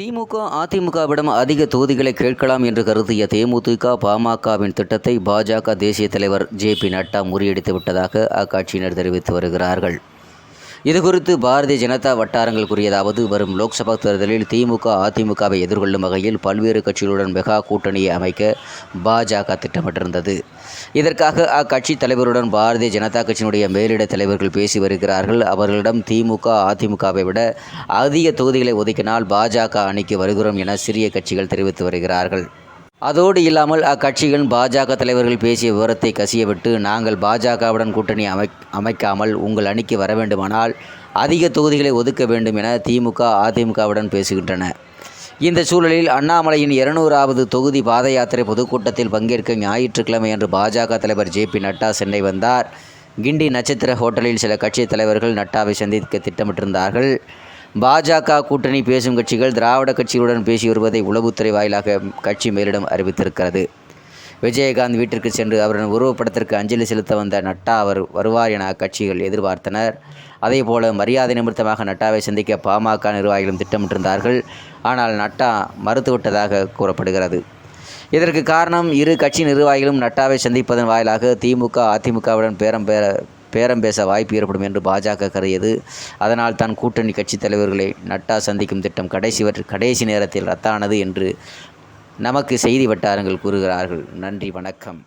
திமுக அதிமுகவிடம் அதிக தொகுதிகளை கேட்கலாம் என்று கருதிய தேமுதிக பாமகவின் திட்டத்தை பாஜக தேசிய தலைவர் ஜே பி நட்டா முறியடித்து விட்டதாக அக்கட்சியினர் தெரிவித்து வருகிறார்கள். இதுகுறித்து பாரதிய ஜனதா வட்டாரங்கள் கூறியதாவது வரும் லோக்சபா தேர்தலில் திமுக அதிமுகவை எதிர்கொள்ளும் வகையில் பல்வேறு கட்சிகளுடன் மெகா கூட்டணியை அமைக்க பாஜக திட்டமிட்டிருந்தது. இதற்காக அக்கட்சி தலைவருடன் பாரதிய ஜனதா கட்சியினுடைய மேலிட தலைவர்கள் பேசி வருகிறார்கள். அவர்களிடம் திமுக அதிமுகவை விட அதிக தொகுதிகளை ஒதுக்கினால் பாஜக அணிக்கு வருகிறோம் என சிறிய கட்சிகள் தெரிவித்து வருகிறார்கள். அதோடு இல்லாமல் அக்கட்சியின் பாஜக தலைவர்கள் பேசிய விவரத்தை கசியவிட்டு நாங்கள் பாஜகவுடன் கூட்டணி அமை அமைக்காமல் உங்கள் அணிக்கு வர வேண்டுமானால் அதிக தொகுதிகளை ஒதுக்க வேண்டும் என திமுக அதிமுகவுடன் பேசுகின்றன. இந்த சூழலில் அண்ணாமலையின் இருநூறாவது தொகுதி பாத யாத்திரை பொதுக்கூட்டத்தில் பங்கேற்க ஞாயிற்றுக்கிழமை அன்று பாஜக தலைவர் ஜே பி நட்டா சென்னை வந்தார். கிண்டி நட்சத்திர ஹோட்டலில் சில கட்சி தலைவர்கள் நட்டாவை சந்திக்க திட்டமிட்டிருந்தார்கள். பாஜக கூட்டணி பேசும் கட்சிகள் திராவிட கட்சிகளுடன் பேசி வருவதை உளவுத்துறை வாயிலாக கட்சி மேலிடம் அறிவித்திருக்கிறது. விஜயகாந்த் வீட்டிற்கு சென்று அவரின் உருவப்படத்திற்கு அஞ்சலி செலுத்த வந்த நட்டா அவர் வருவார் என அக்கட்சிகள் எதிர்பார்த்தனர். அதேபோல மரியாதை நிமித்தமாக நட்டாவை சந்திக்க பாமக நிர்வாகிகளும் திட்டமிட்டிருந்தார்கள். ஆனால் நட்டா மறுத்துவிட்டதாக கூறப்படுகிறது. இதற்கு காரணம் இரு கட்சி நிர்வாகிகளும் நட்டாவை சந்திப்பதன் வாயிலாக திமுக அதிமுகவுடன் பேரம் பேர பேரம் பேச வாய்ப்பு ஏற்படும் என்று பாஜக கருதியது. அதனால் தான் கூட்டணி கட்சித் தலைவர்களை நட்டா சந்திக்கும் திட்டம் கடைசி கடைசி நேரத்தில் ரத்தானது என்று நமக்கு செய்தி வட்டாரங்கள் கூறுகிறார்கள். நன்றி வணக்கம்.